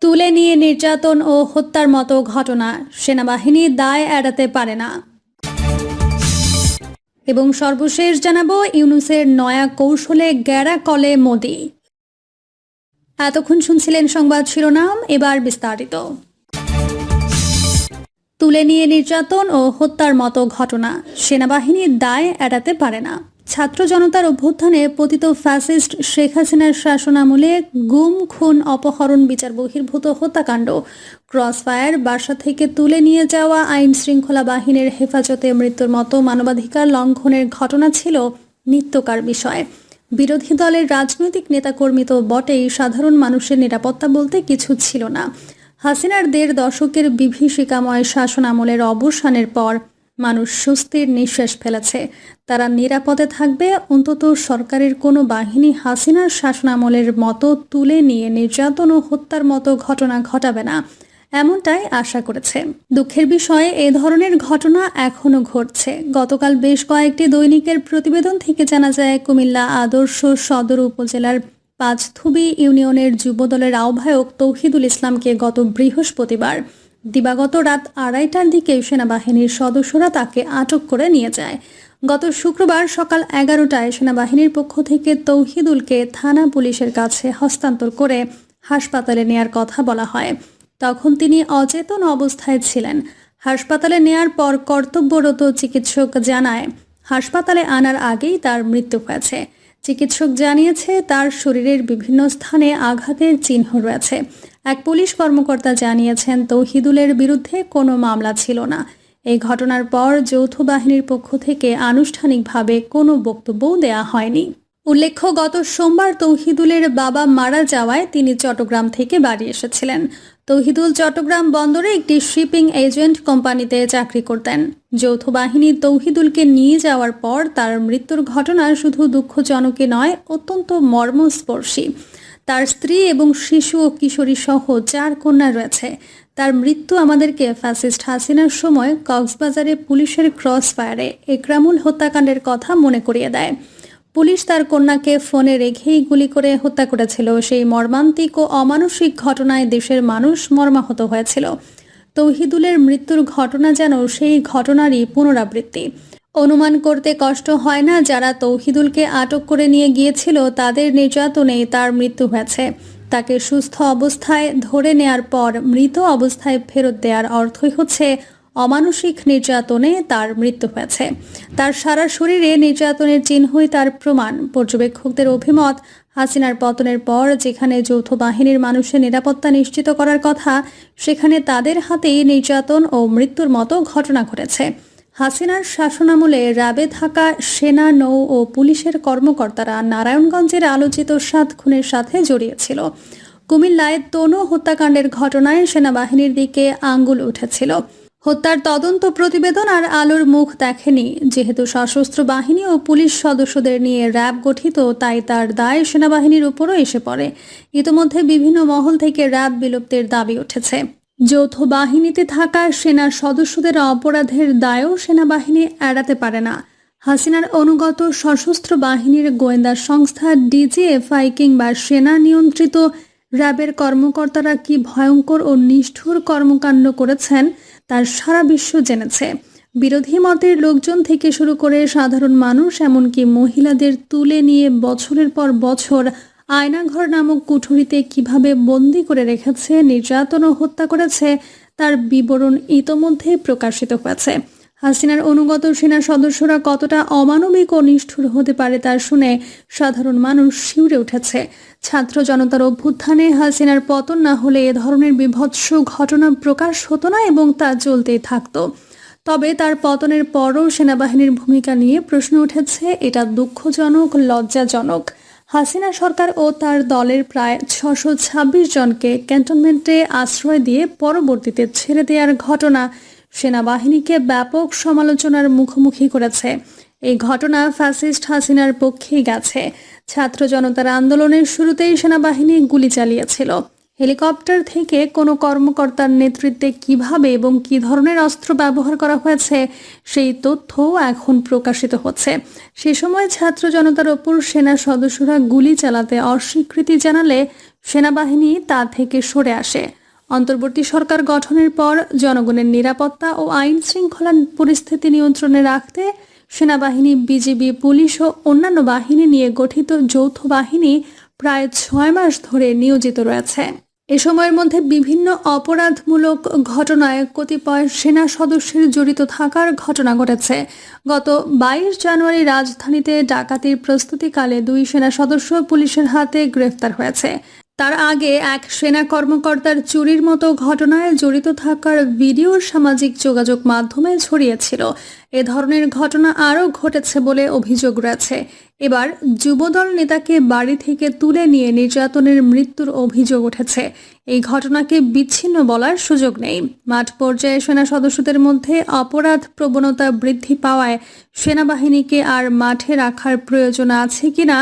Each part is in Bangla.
তুলে নিয়ে নির্যাতন ও হত্যার মতো ঘটনা সেনাবাহিনী দায় এড়াতে পারে না। এবং সর্বশেষ জানাব ইউনুসের নয়া কৌশলে গ্যারা কলে মোদি। এতক্ষণ শুনছিলেন সংবাদ শিরোনাম, এবার বিস্তারিত। তুলে নিয়ে নির্যাতন ও হত্যার মতো ঘটনা সেনাবাহিনীর দায় এড়াতে পারে না। ছাত্র জনতার অভ্যুত্থানে পতিত ফ্যাসিস্ট শেখ হাসিনার শাসনামলে গুম, খুন, অপহরণ, বিচার বহির্ভূত হত্যাকাণ্ড। ক্রসফায়ার, বাসা থেকে তুলে নিয়ে যাওয়া আইন শৃঙ্খলা বাহিনীর হেফাজতে মৃত্যুর মতো মানবাধিকার লঙ্ঘনের ঘটনা ছিল নিত্যকার বিষয়। বিরোধী দলের রাজনৈতিক নেতাকর্মী তো বটেই, সাধারণ মানুষের নিরাপত্তা বলতে কিছু ছিল না। হাসিনার দেড় দশকের বিভীষিকাময় শাসন আমলের অবসানের পর মানুষ স্বস্তির নিঃশ্বাস ফেলেছে। তারা নিরাপদে থাকবে। অন্তত সরকারের কোনো বাহিনী হাসিনার শাসনামলের মতো তুলে নিয়ে নির্যাতন ও হত্যার মতো ঘটনা ঘটাবে না, এমনটাই আশা করেছে। দুঃখের বিষয়ে এ ধরনের ঘটনা এখনও ঘটছে। গতকাল বেশ কয়েকটি দৈনিকের প্রতিবেদন থেকে জানা যায়, কুমিল্লা আদর্শ সদর উপজেলার পাঁচথুবি ইউনিয়নের যুবদলের আহ্বায়ক তৌহিদুল ইসলামকে গত বৃহস্পতিবার দিবাগত রাত আড়াইটার দিকে সেনাবাহিনীর সদস্যরা তাকে আটক করে নিয়ে যায়। গত শুক্রবার সকাল এগারোটায় সেনাবাহিনীর পক্ষ থেকে তৌহিদুলকে থানা পুলিশের কাছে হস্তান্তর করে হাসপাতালে নেয়ার কথা বলা হয়। তখন তিনি অচেতন অবস্থায় ছিলেন। হাসপাতালে নেয়ার পর কর্তব্যরত চিকিৎসক জানায়, হাসপাতালে আনার আগেই তার মৃত্যু হয়েছে। চিকিৎসক জানিয়েছে, তার শরীরের বিভিন্ন স্থানে আঘাতের চিহ্ন রয়েছে। এক পুলিশ কর্মকর্তা জানিয়েছেন, তৌহিদুলের বিরুদ্ধে কোনো মামলা ছিল না। এই ঘটনার পর যৌথ বাহিনীর পক্ষ থেকে আনুষ্ঠানিকভাবে কোনো বক্তব্যও দেয়া হয়নি। উল্লেখ্য, গত সোমবার তৌহিদুলের বাবা মারা যাওয়ায় তিনি চট্টগ্রাম থেকে বাড়ি এসেছিলেন। তৌহিদুল চট্টগ্রাম বন্দরে একটি শিপিং এজেন্ট কোম্পানিতে চাকরি করতেন। যৌথ বাহিনী তৌহিদুলকে নিয়ে যাওয়ার পর তার মৃত্যুর ঘটনা শুধু দুঃখজনকই নয়, অত্যন্ত মর্মস্পর্শী। তার স্ত্রী এবং শিশু ও কিশোরী সহ চার কন্যা রয়েছে। তার মৃত্যু আমাদেরকে ফ্যাসিস্ট হাসিনার সময় কক্সবাজারে পুলিশের ক্রস ফায়ারে একরামুল হত্যাকাণ্ডের কথা মনে করিয়ে দেয়। পুলিশ তার কন্যাকে ফোনে রেখেই গুলি করে হত্যা করেছিল। সেই মর্মান্তিক ও অমানসিক ঘটনায় দেশের মানুষ মর্মাহত হয়েছিল। তৌহিদুলের মৃত্যুর ঘটনা যেন সেই ঘটনারই পুনরাবৃত্তি। অনুমান করতে কষ্ট হয় না, যারা তৌহিদুলকে আটক করে নিয়ে গিয়েছিল তাদের নির্যাতনেই তার মৃত্যু হয়েছে। তাকে সুস্থ অবস্থায় ধরে নেয়ার পর মৃত অবস্থায় ফেরত দেওয়ার অর্থই হচ্ছে অমানসিক নির্যাতনে তার মৃত্যু হয়েছে। তার সারা শরীরে নির্যাতনের চিহ্নই তার প্রমাণ। পর্যবেক্ষকদের অভিমত, হাসিনার পতনের পর যেখানে যৌথ বাহিনীর মানুষের নিরাপত্তা নিশ্চিত করার কথা, সেখানে তাদের হাতেই নির্যাতন ও মৃত্যুর মতো ঘটনা ঘটেছে। হাসিনার শাসনামলে রাবে থাকা সেনা, নৌ ও পুলিশের কর্মকর্তারা নারায়ণগঞ্জের আলোচিত সাত খুনের সাথে জড়িয়েছিল। কুমিল্লায় তনু হত্যাকাণ্ডের ঘটনায় সেনাবাহিনীর দিকে আঙ্গুল উঠেছিল। হত্যার তদন্ত প্রতিবেদন আর আলোর মুখ দেখেনি। যেহেতু সশস্ত্র বাহিনী ও পুলিশ সদস্যদের নিয়ে র্যাব গঠিত, তাই তার দায় সেনাবাহিনীর উপরও এসে পড়ে। ইতোমধ্যে বিভিন্ন মহল থেকে র্যাব বিলুপ্তির দাবি উঠেছে। যৌথ বাহিনীতে থাকা সেনা সদস্যদের অপরাধের দায়ও সেনাবাহিনী এড়াতে পারে না। হাসিনার অনুগত সশস্ত্র বাহিনীর গোয়েন্দা সংস্থা ডিজিএফআই কিংবা সেনা নিয়ন্ত্রিত র্যাবের কর্মকর্তারা কি ভয়ঙ্কর ও নিষ্ঠুর কর্মকাণ্ড করেছেন, তার সারা বিশ্ব জেনেছে। বিরোধী মতের লোকজন থেকে শুরু করে সাধারণ মানুষ, এমনকি মহিলাদের তুলে নিয়ে বছরের পর বছর আয়নাঘর নামক কুঠুরিতে কীভাবে বন্দি করে রেখেছে, নির্যাতন ও হত্যা করেছে, তার বিবরণ ইতোমধ্যে প্রকাশিত হয়েছে। হাসিনার অনুগত সেনা সদস্যরা কতটা অমানবিক ও নিষ্ঠুর হতে পারে তা শুনে সাধারণ মানুষ শিউরে উঠেছে। ছাত্র জনতার অভ্যুত্থানে হাসিনার পতন না হলে এ ধরনের বিভৎস ঘটনা প্রকাশ হতো না এবং তা চলতেই থাকতো। তবে তার পতনের পরও সেনাবাহিনীর ভূমিকা নিয়ে প্রশ্ন উঠেছে, এটা দুঃখজনক, লজ্জাজনক। হাসিনা সরকার ও তার দলের প্রায় ছশো ছাব্বিশ জনকে ক্যান্টনমেন্টে আশ্রয় দিয়ে পরবর্তীতে ছেড়ে দেওয়ার ঘটনা সেনাবাহিনীকে ব্যাপক সমালোচনার মুখোমুখি করেছে। এই ঘটনা ফ্যাসিস্ট হাসিনার পক্ষেই গেছে। ছাত্র জনতার আন্দোলনের শুরুতেই সেনাবাহিনী গুলি চালিয়েছিল। হেলিকপ্টার থেকে কোনো কর্মকর্তার নেতৃত্বে কীভাবে এবং কী ধরনের অস্ত্র ব্যবহার করা হয়েছে, সেই তথ্য এখন প্রকাশিত হচ্ছে। সে সময় ছাত্র জনতার ওপর সেনা সদস্যরা গুলি চালাতে অস্বীকৃতি জানালে সেনাবাহিনী তা থেকে সরে আসে। অন্তর্বর্তী সরকার গঠনের পর জনগণের নিরাপত্তা ও আইন শৃঙ্খলা পরিস্থিতি নিয়ন্ত্রণে রাখতে সেনাবাহিনী, বিজিবি, পুলিশ ও অন্যান্য বাহিনী নিয়ে গঠিত যৌথ বাহিনী প্রায় ছয় মাস ধরে নিয়োজিত রয়েছে। এ সময়ের মধ্যে বিভিন্ন অপরাধমূলক ঘটনায় কতিপয় সেনা সদস্যের জড়িত থাকার ঘটনা ঘটেছে। গত বাইশ জানুয়ারি রাজধানীতে ডাকাতির প্রস্তুতিকালে দুই সেনা সদস্য পুলিশের হাতে গ্রেফতার হয়েছে। তার আগে এক সেনা কর্মকর্তার চুরির মতো ঘটনায় জড়িত থাকার ভিডিও সামাজিক যোগাযোগ মাধ্যমে ছড়িয়েছিল। এ ধরনের ঘটনা আরও ঘটেছে বলে অভিযোগ রয়েছে। এবার যুবদল নেতাকে বাড়ি থেকে তুলে নিয়ে নির্যাতনের মৃত্যুর অভিযোগ উঠেছে। এই ঘটনাকে বিচ্ছিন্ন বলার সুযোগ নেই। মাঠ পর্যায়ে সেনা সদস্যদের মধ্যে অপরাধ প্রবণতা বৃদ্ধি পাওয়ায় সেনাবাহিনীকে আর মাঠে রাখার প্রয়োজন আছে কিনা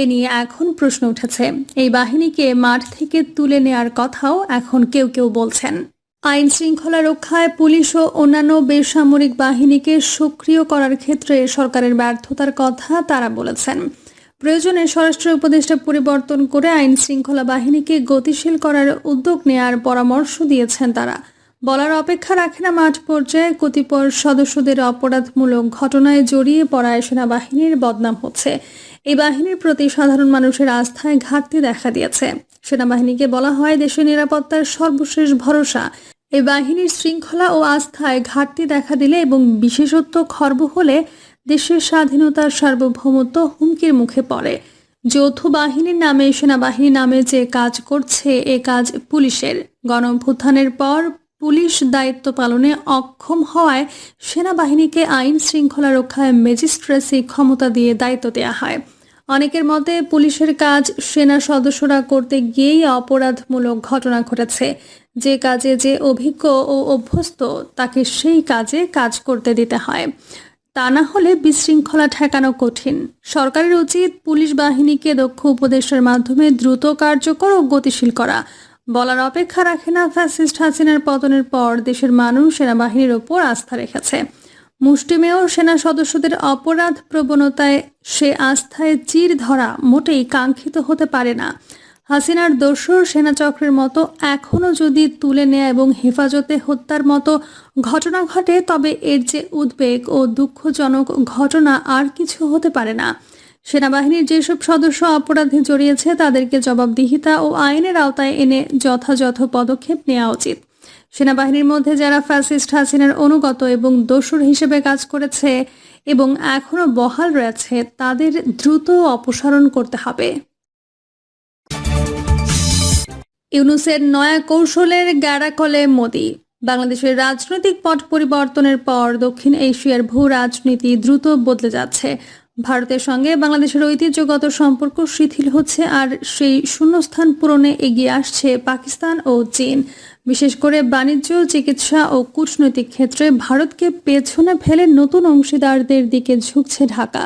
এ নিয়ে এখন প্রশ্ন উঠেছে। এই বাহিনীকে মাঠ থেকে তুলে নেয়ার কথাও এখন কেউ কেউ বলছেন। আইন শৃঙ্খলা রক্ষায় পুলিশ ও অন্যান্য বেসামরিক বাহিনীকে সক্রিয় করার ক্ষেত্রে সরকারের ব্যর্থতার কথা তারা বলেছেন। প্রয়োজনে স্বরাষ্ট্র উপদেষ্টা পরিবর্তন করে আইন শৃঙ্খলা বাহিনীকে গতিশীল করার উদ্যোগ নেয়ার পরামর্শ দিয়েছেন তারা। বলার অপেক্ষা রাখে না মাঠ পর্যায়ে কতিপয় সদস্যদের অপরাধমূলক ঘটনায় জড়িয়ে পড়ায় সেনাবাহিনীর বদনাম হচ্ছে। এই বাহিনীর প্রতি সাধারণ মানুষের আস্থায় ঘাটতি দেখা দিয়েছে। সেনাবাহিনীকে বলা হয় দেশের নিরাপত্তার সর্বশেষ ভরসা। এই বাহিনীর শৃঙ্খলা ও আস্থায় ঘাটতি দেখা দিলে এবং বিশেষত্ব খর্ব হলে দেশের স্বাধীনতার সার্বভৌমত্ব হুমকির মুখে পড়ে। যৌথ বাহিনীর নামে সেনাবাহিনী নামে যে কাজ করছে, এ কাজ পুলিশের। গণভ্যুত্থানের পর পুলিশ দায়িত্ব পালনে অক্ষম হওয়ায় সেনাবাহিনীকে আইন শৃঙ্খলা রক্ষায় ম্যাজিস্ট্রেসি ক্ষমতা দিয়ে দায়িত্ব দেওয়া হয়। অনেকের মতে পুলিশের কাজ সেনা সদস্যরা করতে গিয়েই অপরাধমূলক ঘটনা ঘটেছে। যে কাজে যে অভিজ্ঞ ও অভ্যস্ত, তাকে সেই কাজে কাজ করতে দিতে হয়। তা না হলে বিশৃঙ্খলা ঠেকানো কঠিন। সরকারের উচিত পুলিশ বাহিনীকে দক্ষ উপদেশের মাধ্যমে দ্রুত কার্যকর ও গতিশীল করা। বলার অপেক্ষা রাখে না ফ্যাসিস্ট হাসিনার পতনের পর দেশের মানুষ সেনাবাহিনীর ওপর আস্থা রেখেছে। মুষ্টিমেয় সেনা সদস্যদের অপরাধ প্রবণতায় সে আস্থায় চির ধরা মোটেই কাঙ্ক্ষিত হতে পারে না। হাসিনার দোসর সেনা চক্রের মতো এখনও যদি তুলে নেয়া এবং হেফাজতে হত্যার মতো ঘটনা ঘটে, তবে এর যে উদ্বেগ ও দুঃখজনক ঘটনা আর কিছু হতে পারে না। সেনাবাহিনীর যেসব সদস্য অপরাধে জড়িয়েছে, তাদেরকে জবাবদিহিতা ও আইনের আওতায় এনে যথাযথ পদক্ষেপ নেওয়া উচিত। সেনাবাহিনীর মধ্যে যারা ফ্যাসিস্ট হাসিনার অনুগত এবং দোসর হিসেবে কাজ করেছে এবং এখনও বহাল রয়েছে, তাদের দ্রুত অপসারণ করতে হবে। ইউনুসের নয়া কৌশলের গ্যারাকলে মোদি। বাংলাদেশের রাজনৈতিক পট পরিবর্তনের পর দক্ষিণ এশিয়ার ভূ রাজনীতি দ্রুত বদলে যাচ্ছে। ভারতের সঙ্গে বাংলাদেশের ঐতিহ্যগত সম্পর্ক শিথিল হচ্ছে আর সেই শূন্যস্থান পূরণে এগিয়ে আসছে পাকিস্তান ও চীন। বিশেষ করে বাণিজ্য, চিকিৎসা ও কূটনৈতিক ক্ষেত্রে ভারতকে পেছনে ফেলে নতুন অংশীদারদের দিকে ঝুঁকছে ঢাকা।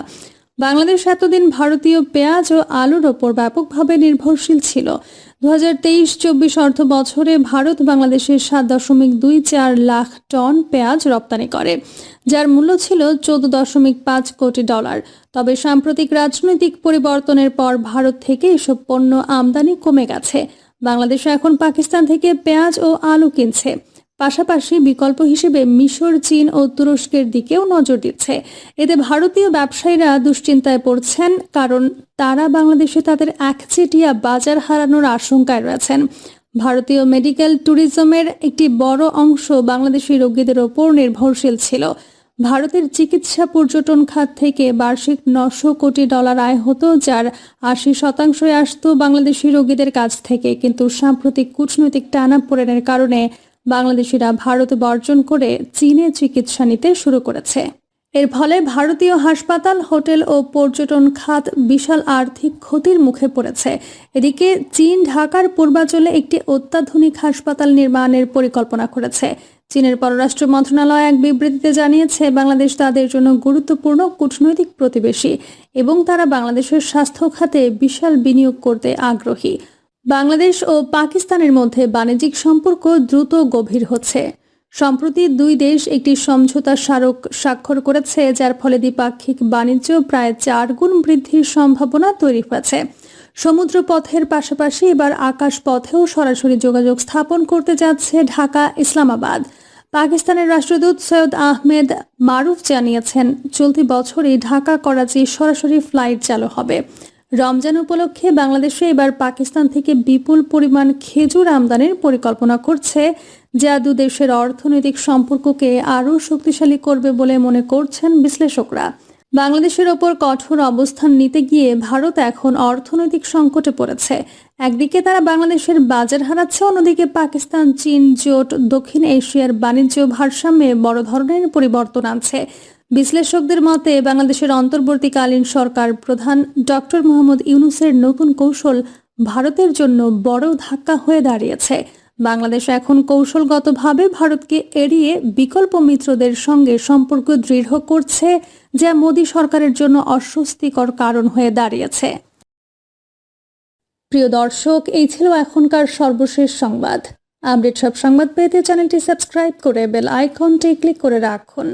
বাংলাদেশ এতদিন ভারতীয় পেঁয়াজ ও আলুর ওপর ব্যাপকভাবে নির্ভরশীল ছিল। দু হাজার তেইশ চব্বিশ অর্থ বছরে ভারত বাংলাদেশের সাত দশমিক দুই চার লাখ টন পেঁয়াজ রপ্তানি করে, যার মূল্য ছিল চোদ্দ দশমিক পাঁচ কোটি ডলার। তবে সাম্প্রতিক রাজনৈতিক পরিবর্তনের পর ভারত থেকে এসব পণ্য আমদানি কমে গেছে। বাংলাদেশ এখন পাকিস্তান থেকে পেঁয়াজ ও আলু কিনছে। পাশাপাশি বিকল্প হিসেবে মিশর, চীন ও তুরস্কের দিকেও নজর দিচ্ছে। এতে ভারতীয় ব্যবসায়ীরা দুশ্চিন্তায় পড়ছেন কারণ তারা বাংলাদেশে তাদের একচেটিয়া বাজার হারানোর আশঙ্কায় রয়েছেন। ভারতীয় মেডিকেল ট্যুরিজমের একটি বড় অংশ বাংলাদেশি রোগীদের ওপর নির্ভরশীল ছিল। ভারতের চিকিৎসা পর্যটন খাত থেকে বার্ষিক নশো কোটি ডলার আয় হতো, যার আশি শতাংশই আসতো বাংলাদেশি রোগীদের কাছ থেকে। কিন্তু সাম্প্রতিক কূটনৈতিক টানাপোড়েনের কারণে বাংলাদেশিরা ভারত বর্জন করে চীনে চিকিৎসা নিতে শুরু করেছে। এর ফলে ভারতীয় হাসপাতাল, হোটেল ও পর্যটন খাত বিশাল আর্থিক ক্ষতির মুখে পড়েছে। এদিকে চীন, ঢাকার পূর্বাঞ্চলে একটি অত্যাধুনিক হাসপাতাল নির্মাণের পরিকল্পনা করেছে। চীনের পররাষ্ট্র মন্ত্রণালয় এক বিবৃতিতে জানিয়েছে, বাংলাদেশ তাদের জন্য গুরুত্বপূর্ণ কূটনৈতিক প্রতিবেশী এবং তারা বাংলাদেশের স্বাস্থ্য খাতে বিশাল বিনিয়োগ করতে আগ্রহী। বাংলাদেশ ও পাকিস্তানের মধ্যে বাণিজ্যিক সম্পর্ক দ্রুত গভীর হচ্ছে। সম্প্রতি দুই দেশ একটি সমঝোতা স্মারক স্বাক্ষর করেছে, যার ফলে দ্বিপাক্ষিক বাণিজ্য প্রায় চার গুণ বৃদ্ধির সম্ভাবনা তৈরি হয়েছে। সমুদ্র পথের পাশাপাশি এবার আকাশ পথেও সরাসরি যোগাযোগ স্থাপন করতে যাচ্ছে ঢাকা, ইসলামাবাদ। পাকিস্তানের রাষ্ট্রদূত সৈয়দ আহমেদ মারুফ জানিয়েছেন, চলতি বছরই ঢাকা, করাচি সরাসরি ফ্লাইট চালু হবে। রমজান উপলক্ষে বাংলাদেশে এবার পাকিস্তান থেকে বিপুল পরিমাণ খেজুর আমদানির পরিকল্পনা করছে, যা দু দেশের অর্থনৈতিক সম্পর্ককে আরও শক্তিশালী করবে বলে মনে করছেন বিশ্লেষকরা। বাংলাদেশের ওপর কঠোর অবস্থান নিতে গিয়ে ভারত এখন অর্থনৈতিক সংকটে পড়েছে। একদিকে তারা বাংলাদেশের বাজার হারাচ্ছে, অন্যদিকে পাকিস্তান, চীন, জোট, দক্ষিণ এশিয়ার বাণিজ্য ভারসাম্যে বড় ধরনের পরিবর্তন আনছে। বিশ্লেষকদের মতে, বাংলাদেশের অন্তর্বর্তীকালীন সরকার প্রধান ডক্টর মোহাম্মদ ইউনুসের নতুন কৌশল ভারতের জন্য বড় ধাক্কা হয়ে দাঁড়িয়েছে। বাংলাদেশ এখন কৌশলগতভাবে ভারতকে এড়িয়ে বিকল্প মিত্রদের সঙ্গে সম্পর্ক দৃঢ় করছে, যা মোদী সরকারের জন্য অস্বস্তিকর কারণ হয়ে দাঁড়িয়েছে। প্রিয় দর্শক, এই ছিল এখনকার সর্বশেষ সংবাদ। আপডেট সব সংবাদ পেতে চ্যানেলটি সাবস্ক্রাইব করে বেল আইকনটি ক্লিক করে রাখুন।